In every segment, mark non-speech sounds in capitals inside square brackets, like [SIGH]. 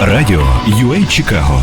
Радіо UA Чикаго.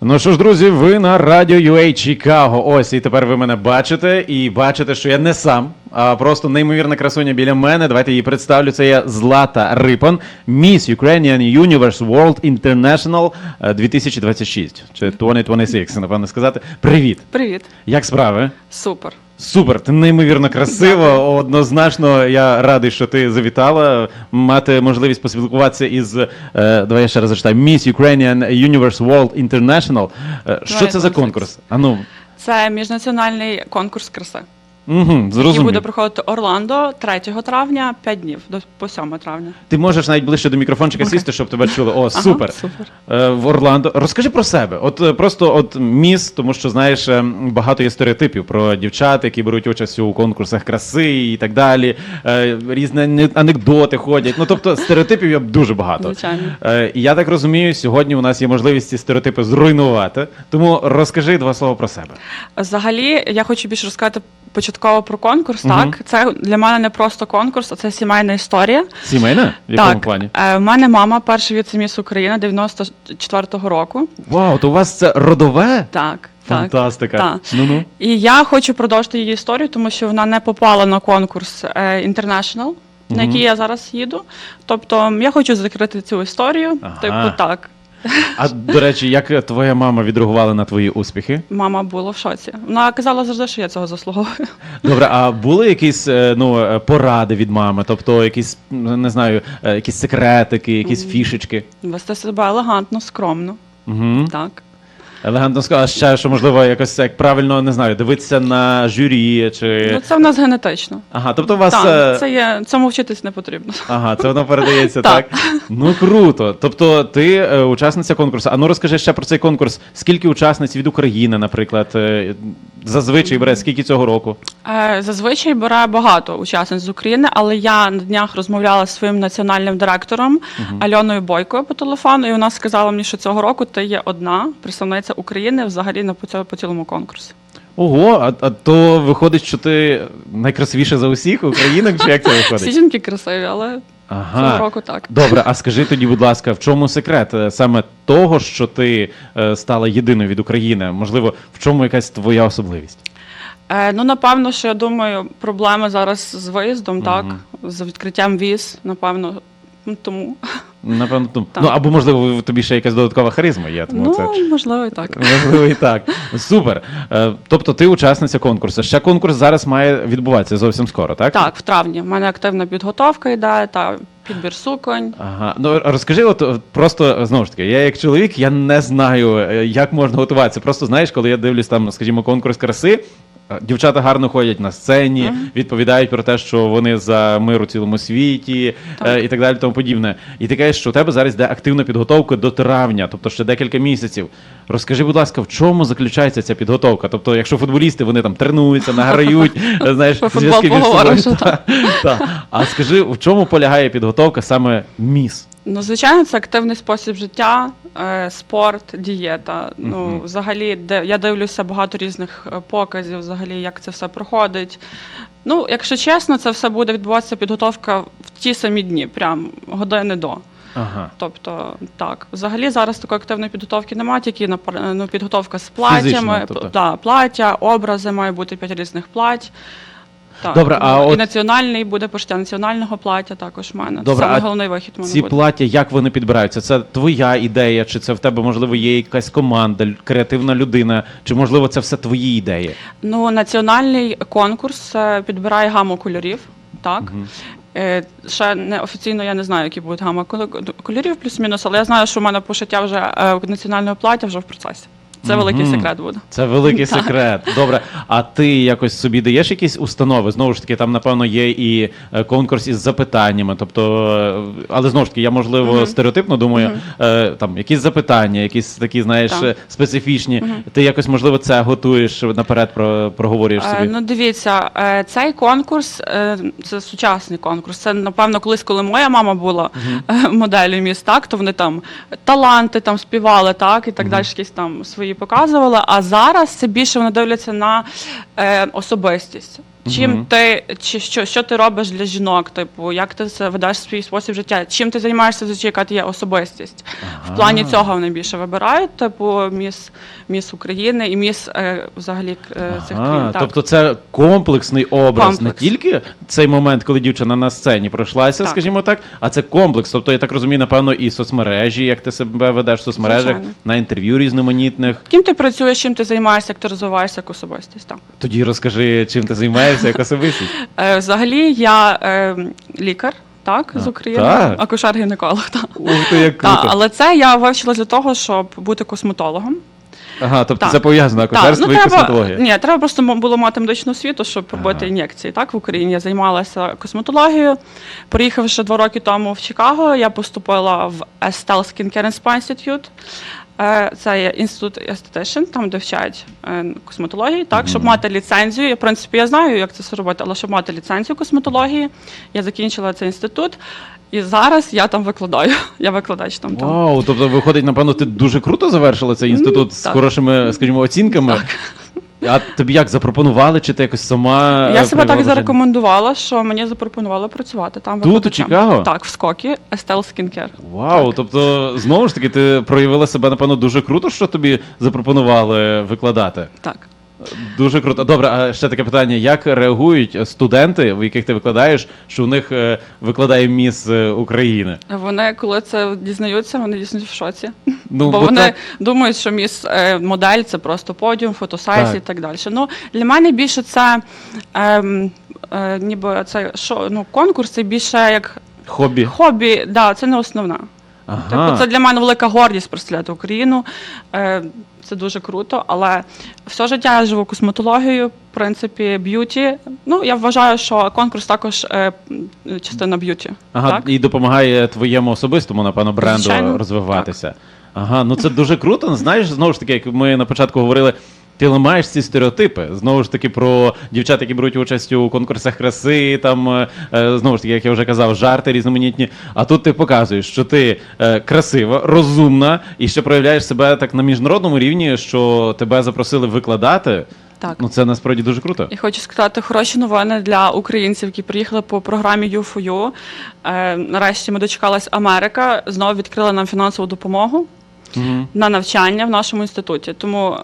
Ну що ж, друзі, ви на радіо UA Чикаго. Ось і тепер ви мене бачите, і бачите, що я не сам, а просто неймовірна красуня біля мене. Давайте її представлю. Це є Злата Рипан, Miss Ukrainian Universe World International е, 2026 чи 2026, напевно сказати. Привіт! Привіт, Як справи? супер. Супер, ти неймовірно красиво. Однозначно, я радий, що ти завітала. Мати можливість поспілкуватися із е, давай я ще раз зачитаю Miss Ukrainian Universe World International. Е, що це за конкурс? А ну, Це міжнаціональний конкурс краси, угу, зрозумів. буде проходити Орландо 3 травня, 5 днів до по 7 травня. Ти можеш навіть ближче до мікрофончика сісти, щоб тебе [LAUGHS] чули. О, Ага, супер. супер. Е, в Орландо. Розкажи про себе. От е, просто от міс, тому що знаєш, е, багато є стереотипів про дівчат, які беруть участь у конкурсах краси і так далі. Е, Різні ане- анекдоти ходять. Ну тобто стереотипів є дуже багато. Звичайно. Е, І я так розумію, сьогодні у нас є можливість ці стереотипи зруйнувати. Тому розкажи два слова про себе. Взагалі, я хочу більше розказати початково про конкурс. Мгм. Так, це для мене не просто конкурс, а це сімейна історія. Сімейна? В якому так, плані? е, в мене мама перший віце-міс України 94-го року. Вау, то у вас це родове? Так, так. Фантастика. так. Ну ну. І я хочу продовжити її історію, тому що вона не попала на конкурс е, International, на Мгм. який я зараз їду. Тобто я хочу закрити цю історію. Ага. Типу, так. А до речі, як твоя мама відреагувала на твої успіхи? Мама була в шоці. Вона казала завжди, що я цього заслуговую. Добре, а були якісь е, ну, е, поради від мами? Тобто якісь, не знаю, е, якісь секретики, якісь фішечки? Вести себе елегантно, скромно. Угу. Так. Елегантно сказала, ще що можливо якось як правильно не знаю, дивитися на журі чи. Ну це в нас генетично. Ага, тобто у вас. Так, е, це є цьому вчитись не потрібно. Ага, це воно передається [LAUGHS] так. Так. Ну круто. Тобто, ти е, учасниця конкурсу. А ну розкажи ще про цей конкурс. Скільки учасниць від України, наприклад, е, зазвичай бере скільки цього року? Е, Зазвичай бере багато учасниць з України, але я на днях розмовляла з своїм національним директором Альоною Бойко по телефону, і вона сказала мені, що цього року ти є одна представниця України взагалі на по по цілому конкурсі. Ого, а, а то виходить, що ти найкрасивіша за усіх українок, чи як це [LAUGHS] Всі жінки красиві, але цього року так. Добре, а скажи тоді, будь ласка, в чому секрет е, саме того, що ти е, стала єдиною від України? Можливо, в чому якась твоя особливість? Е, ну, напевно, що я думаю, проблеми зараз з виїздом, так, з відкриттям віз, напевно, тому. Напевно. Так. ну або можливо, тобі ще якась додаткова харизма є. Тому ну, це можливо, і так. можливо і так. Супер. Е, тобто, ти учасниця конкурсу. Ще конкурс зараз має відбуватися зовсім скоро, так? Так, в травні. У мене активна підготовка йде та підбір суконь. Ага, ну розкажи, от от просто знову ж таки, я як чоловік, я не знаю, е, як можна готуватися. Просто знаєш, коли я дивлюсь там, скажімо, конкурс краси. Е, Дівчата гарно ходять на сцені, відповідають про те, що вони за мир у цілому світі Так. е, і так далі, тому подібне. І ти кажеш, що у тебе зараз йде активна підготовка до травня, тобто ще декілька місяців. Розкажи, будь ласка, в чому заключається ця підготовка? Тобто, якщо футболісти вони там тренуються, награють, [LAUGHS] знаєш, зв'язки між собою. [LAUGHS] А скажи, в чому полягає підготовка саме міс? Ну, звичайно, це активний спосіб життя, е, спорт, дієта. Ну, взагалі, де я дивлюся багато різних е, показів, взагалі, як це все проходить. Ну, якщо чесно, це все буде відбуватися підготовка в ті самі дні, прям години до. Ага. Тобто, так, взагалі зараз такої активної підготовки немає, тільки напр- ну, підготовка з платтями, Фізично, тобто. да, плаття, образи, має бути п'ять різних плать. Так. Добре, а і от- національний буде пошиття національного плаття також в мене. Добре, Саме а головний вихід в мене Ці буде. плаття, як вони підбираються? Це твоя ідея, чи це в тебе, можливо, є якась команда, креативна людина, чи можливо це все твої ідеї? Ну, національний конкурс е, підбирає гаму кольорів. Так. Е, Ще не офіційно я не знаю, які будуть гама коло- кольорів, плюс-мінус, але я знаю, що в мене пошиття вже е, національного плаття вже в процесі. Це великий Мгм. секрет буде. Це великий Так. секрет. Добре. А ти якось собі даєш якісь установи? Знову ж таки, там, напевно, є і е, конкурс із запитаннями. Тобто, е, але знову ж таки, я можливо стереотипно думаю, е, там якісь запитання, якісь такі, знаєш, Так. е, специфічні. Ти якось, можливо, це готуєш наперед, про, проговорюєш Е. Ну, дивіться, е, цей конкурс е, це сучасний конкурс. Це напевно, колись, коли моя мама була е, моделлю міст, так то вони там таланти там співали, так і так далі, якісь там свої показували. А зараз це більше вони дивляться на е, особистість. Чим Мгм. ти чи що, що ти робиш для жінок? Типу, як ти це ведеш свій спосіб життя? Чим ти займаєшся за яка ти є особистість? В плані цього вони більше вибирають, типу міс, міс України і міс е, взагалі е, цих Ага, країн. Так. тобто це комплексний образ, не тільки цей момент, коли дівчина на сцені пройшлася, Так. скажімо так, а це комплекс. Тобто, я так розумію, напевно, і соцмережі, як ти себе ведеш в соцмережах, Звичайно. на інтерв'ю різноманітних. Ким ти працюєш, чим ти займаєшся, як ти розвиваєшся як особистість? Так. Тоді розкажи, чим ти займаєшся, як особистість. Е, взагалі, я е, лікар, так, з України, так? акушер-гінеколог. Так. Ух ти, як Та, круто. але це я вивчила для того, щоб бути косметологом. Ага, тобто Так. це пов'язано акушерство і треба, косметологія. ні, треба просто м- було мати медичну освіту, щоб робити ін'єкції. Так, в Україні я займалася косметологією. Приїхавши два роки тому в Чикаго, я поступила в Estelle Skincare and Spa Institute. Е, Це є інститут естетичен, там де вчать е, косметології. Так, щоб мати ліцензію. Я, в принципі, я знаю, як це все робити, але щоб мати ліцензію косметології, я закінчила цей інститут. І зараз я там викладаю. [LAUGHS] Я викладач там. Вау, тобто виходить, напевно, ти дуже круто завершила цей інститут з так. хорошими, скажімо, оцінками. А тобі як запропонували, чи ти якось сама? Я себе так зарекомендувала, що мені запропонували працювати там. Тут, у. Чикаго? Так, в скокі Estelle Skincare. Вау, тобто, знову ж таки, ти проявила себе, напевно, дуже круто, що тобі запропонували викладати. Так. Дуже круто. Добре, а ще таке питання: як реагують студенти, в яких ти викладаєш, що у них е, викладає міс е, України? Вони, коли це дізнаються, вони дійсно в шоці. Ну, бо бо вони так- думають, що міс е, модель це просто подіум, фотосайз Так. і так далі. Ну, для мене більше це ем, е, ніби це шо, ну, конкурс, це більше як Хобі. хобі, да, це не основна. Ага. Тобто це для мене велика гордість представляти Україну. Е, Це дуже круто, але все життя я живу косметологією, в принципі, б'юті. Ну, я вважаю, що конкурс також е, частина б'юті. Ага, так? і допомагає твоєму особистому, напевно, бренду Звичайно, розвиватися. Ага, ну це дуже круто. Знаєш, знову ж таки, як ми на початку говорили. Ти ламаєш ці стереотипи знову ж таки про дівчат, які беруть участь у конкурсах краси, там е, е, знову ж таки, як я вже казав, жарти різноманітні. А тут ти показуєш, що ти е, красива, розумна і ще проявляєш себе так на міжнародному рівні, що тебе запросили викладати. Так. Ну це насправді дуже круто. І хочу сказати хороші новини для українців, які приїхали по програмі U4U. Е, нарешті ми дочекалась Америка, знову відкрила нам фінансову допомогу Угу. на навчання в нашому інституті. Тому,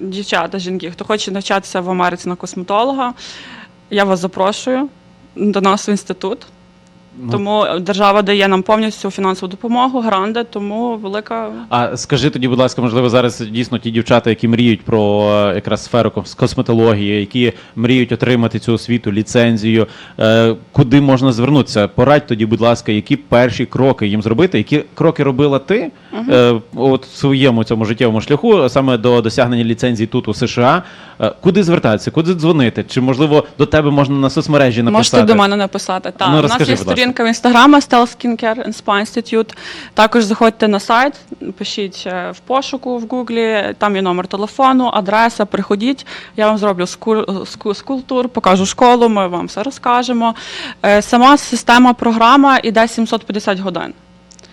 дівчата, жінки, хто хоче навчатися в Америці на косметолога, я вас запрошую до нас в інститут. Ну, Тому держава дає нам повністю фінансову допомогу, гранди, тому велика. А скажи тоді, будь ласка, можливо, зараз дійсно ті дівчата, які мріють про е, якраз сферу кос- косметології, які мріють отримати цю освіту, ліцензію, е, куди можна звернутися? Порадь тоді, будь ласка, які перші кроки їм зробити? Які кроки робила ти е, от в своєму цьому життєвому шляху, саме до досягнення ліцензії тут у США? Е, куди звертатися, куди дзвонити? Чи можливо до тебе можна на соцмережі написати? Можете до мене написати. Так, Ну, у нас розкажи, є будь ласка. Сторінка в інстаграма Style Skincare and Spa Institute. Також заходьте на сайт, пишіть е, в пошуку в Гуглі, там є номер телефону, адреса, приходіть. Я вам зроблю скул, скул, скултур, покажу школу, ми вам все розкажемо. Е, Сама система програма іде 750 годин.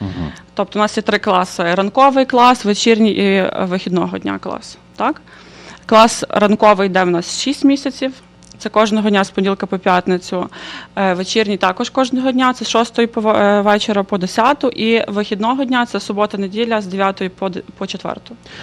Мгм. Тобто у нас є три класи: ранковий клас, вечірній і вихідного дня клас. Так? Клас ранковий йде в нас 6 місяців. Це кожного дня з понеділка по п'ятницю. Е, Вечірній також кожного дня, це з 6 по ве- е, вечора по 10, і вихідного дня це субота-неділя з 9 по д- по 4.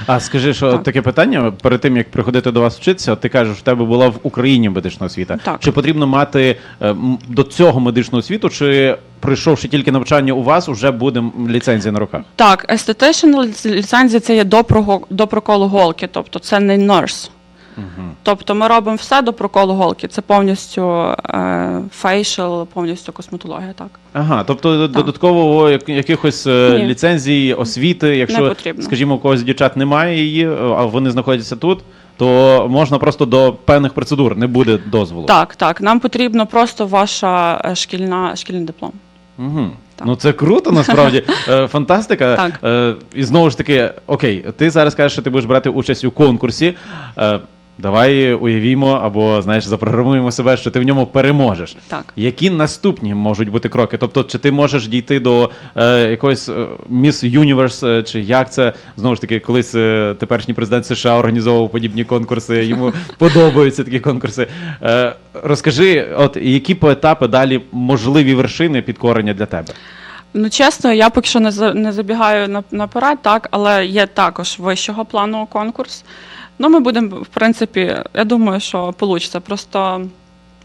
А скажи, що Так. таке питання перед тим як приходити до вас вчитися, ти кажеш, в тебе була в Україні медична освіта. Так. Чи потрібно мати е, до цього медичну освіту, чи пройшовши тільки навчання у вас, вже буде ліцензія на руках? Так, естетична ліцензія це є до, прого- до проколу голки, тобто це не nurse. Угу. Тобто ми робимо все до проколу голки. Це повністю е, фейшл, повністю косметологія. Так. Ага, тобто додатково як- якихось е, Ні. ліцензій, освіти, якщо, скажімо, у когось дівчат немає її, е, а вони знаходяться тут, то можна просто до певних процедур, не буде дозволу. Так, так. Нам потрібно просто ваша е, шкільна шкільний диплом. Угу. Так. Ну це круто, насправді. [LAUGHS] Фантастика. Так. І знову ж таки, окей, ти зараз кажеш, що ти будеш брати участь у конкурсі. Давай уявімо або знаєш, запрограмуємо себе, що ти в ньому переможеш. Так. Які наступні можуть бути кроки? Тобто, чи ти можеш дійти до е, якоїсь е, Miss Universe, е, чи як це знову ж таки, колись е, теперішній президент США організовував подібні конкурси, йому [LAUGHS] подобаються такі конкурси. Е, розкажи, от які по етапи далі можливі вершини підкорення для тебе? Ну, чесно, я поки що не, за- не забігаю на- наперед, так, але є також вищого плану конкурс. Ну, ми будемо, в принципі, я думаю, що вийде. Просто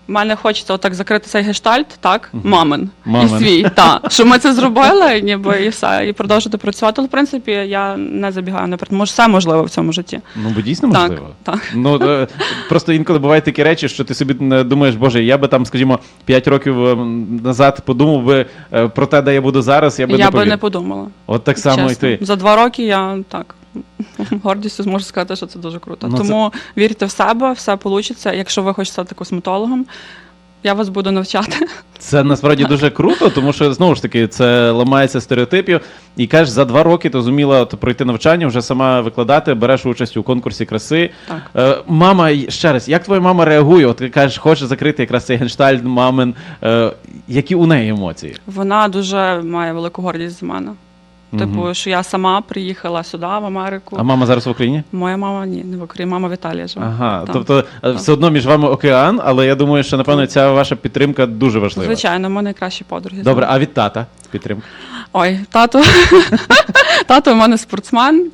в мене хочеться отак закрити цей гештальт, так, мамин, Мамин. і свій, так, [LAUGHS] що ми це зробили, ніби і все, і продовжити працювати. Але, в принципі, я не забігаю наперед. Може, все можливо в цьому житті. Ну, бо дійсно можливо. так. Ну е, просто інколи бувають такі речі, що ти собі не думаєш, боже, я би там, скажімо, 5 років е, назад подумав би е, про те, де я буду зараз, я би я не би повірив. не подумала. От так само Чесно. і ти. За два роки я так гордістю зможу сказати, що це дуже круто. Ну, це- Тому вірте в себе, все вийде. Якщо ви хочете стати косметологом, я вас буду навчати. Це насправді дуже круто, тому що знову ж таки це ламається стереотипів. І кажеш, за два роки ти зуміла от, пройти навчання, вже сама викладати, береш участь у конкурсі краси. Так. Е, мама, ще раз, як твоя мама реагує? От ти кажеш, хоче закрити якраз цей генштальт мамин. Е, які у неї емоції? Вона дуже має велику гордість за мене. Типу, що я сама приїхала сюди, в Америку. А мама зараз в Україні? Моя мама ні, не в Україні, мама в Італії живе. Ага, Там. тобто е, все одно між вами океан, але я думаю, що напевно ця ваша підтримка дуже важлива. Звичайно, ми найкращі подруги. Добре, а від тата підтримка? Ой, тато. [LAUGHS] тато у мене спортсмен.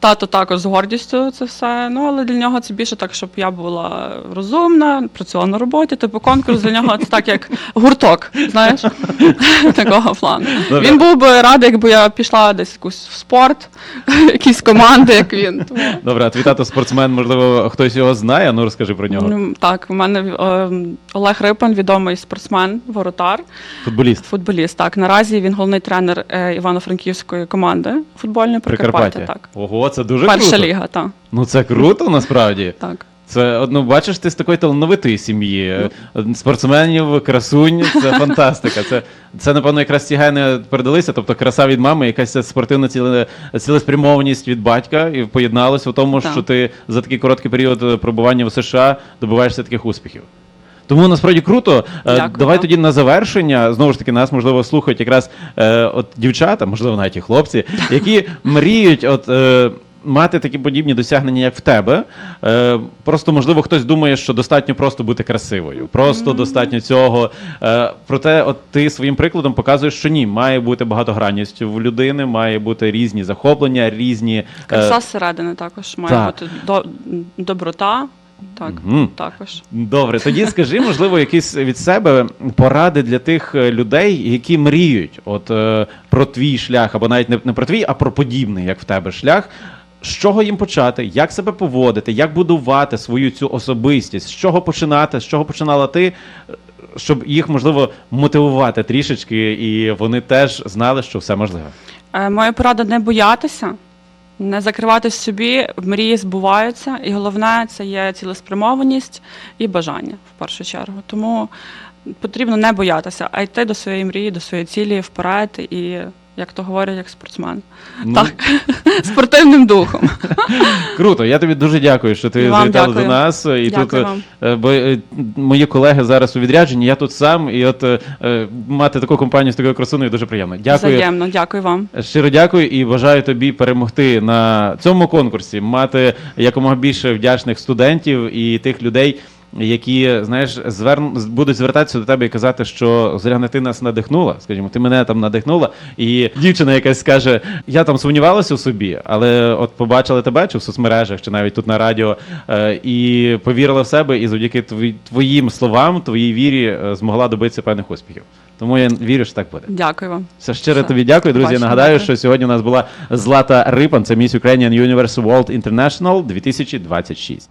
Тато також з гордістю це все. Ну, але для нього це більше так, щоб я була розумна, працювала на роботі. Типу конкурс для нього це так, як гурток, знаєш, [LAUGHS] такого плану. Добре. Він був би радий, якби я пішла десь якусь в спорт, [LAUGHS] якісь команди, як він. Тому, Добре, а твій тато спортсмен, можливо, хтось його знає, ну розкажи про нього. ну, так, у мене е, Олег Рипан, відомий спортсмен, воротар. Футболіст. Футболіст, так. Наразі він головний тренер е, Івано-Франківської команди футбольної Прикарпаття. Прикарпаття. Так. Ого, це дуже Перша круто. ліга, так. Ну це круто насправді. так. Це ну, бачиш, ти з такої талановитої сім'ї. Е, Спортсменів, красунь, це [LAUGHS] фантастика. Це, це, напевно, якраз ці гени передалися, тобто краса від мами, якась спортивна ціле, цілеспрямованість від батька, і поєдналося в тому, Так. що ти за такий короткий період е, пробування в США добиваєшся таких успіхів. Тому насправді круто. Е, Дякую Давай тоді на завершення. Знову ж таки, нас можливо слухають якраз е, от дівчата, можливо, навіть і хлопці, [LAUGHS] які мріють от. Е, Мати такі подібні досягнення, як в тебе. Е, просто, можливо, хтось думає, що достатньо просто бути красивою. Просто достатньо цього. Е, проте, от ти своїм прикладом показуєш, що ні, має бути багатогранність в людини, має бути різні захоплення, різні. е, Краса зсередини також має так. бути до, доброта. Так, Мгм. також. Добре, тоді скажи, можливо, якісь від себе поради для тих е, людей, які мріють от е, про твій шлях, або навіть не, не про твій, а про подібний, як в тебе шлях. З чого їм почати, як себе поводити, як будувати свою цю особистість, з чого починати, з чого починала ти, щоб їх можливо мотивувати трішечки, і вони теж знали, що все можливо. Е, моя порада не боятися, не закриватись собі, мрії збуваються, і головне це є цілеспрямованість і бажання в першу чергу. Тому потрібно не боятися, а йти до своєї мрії, до своєї цілі вперед і. Як то говорять, як спортсмен. Ну, Так, [LAUGHS] спортивним духом. [LAUGHS] Круто, я тобі дуже дякую, що ти вам завітала дякую. до нас. І Дякую тут е, вам. е, бо е, мої колеги зараз у відрядженні, я тут сам, і от е, мати таку компанію з такою красуною дуже приємно. Дякую. Взаємно, дякую вам. Щиро дякую і бажаю тобі перемогти на цьому конкурсі, мати якомога більше вдячних студентів і тих людей. Які знаєш, зверн будуть звертатися до тебе і казати, що Зоряна, ти нас надихнула. Скажімо, ти мене там надихнула. І дівчина якась скаже: я там сумнівалася у собі, але от побачила тебе чи в соцмережах, чи навіть тут на радіо, е, і повірила в себе, і завдяки твої- твоїм словам, твоїй вірі е, змогла добитися певних успіхів. Тому я вірю, що так буде. Дякую вам. Все щиро Все. тобі дякую, друзі. Бачимо, Нагадаю, дякую. що сьогодні у нас була Злата Рипан, це Miss Ukrainian Universe World International 2026.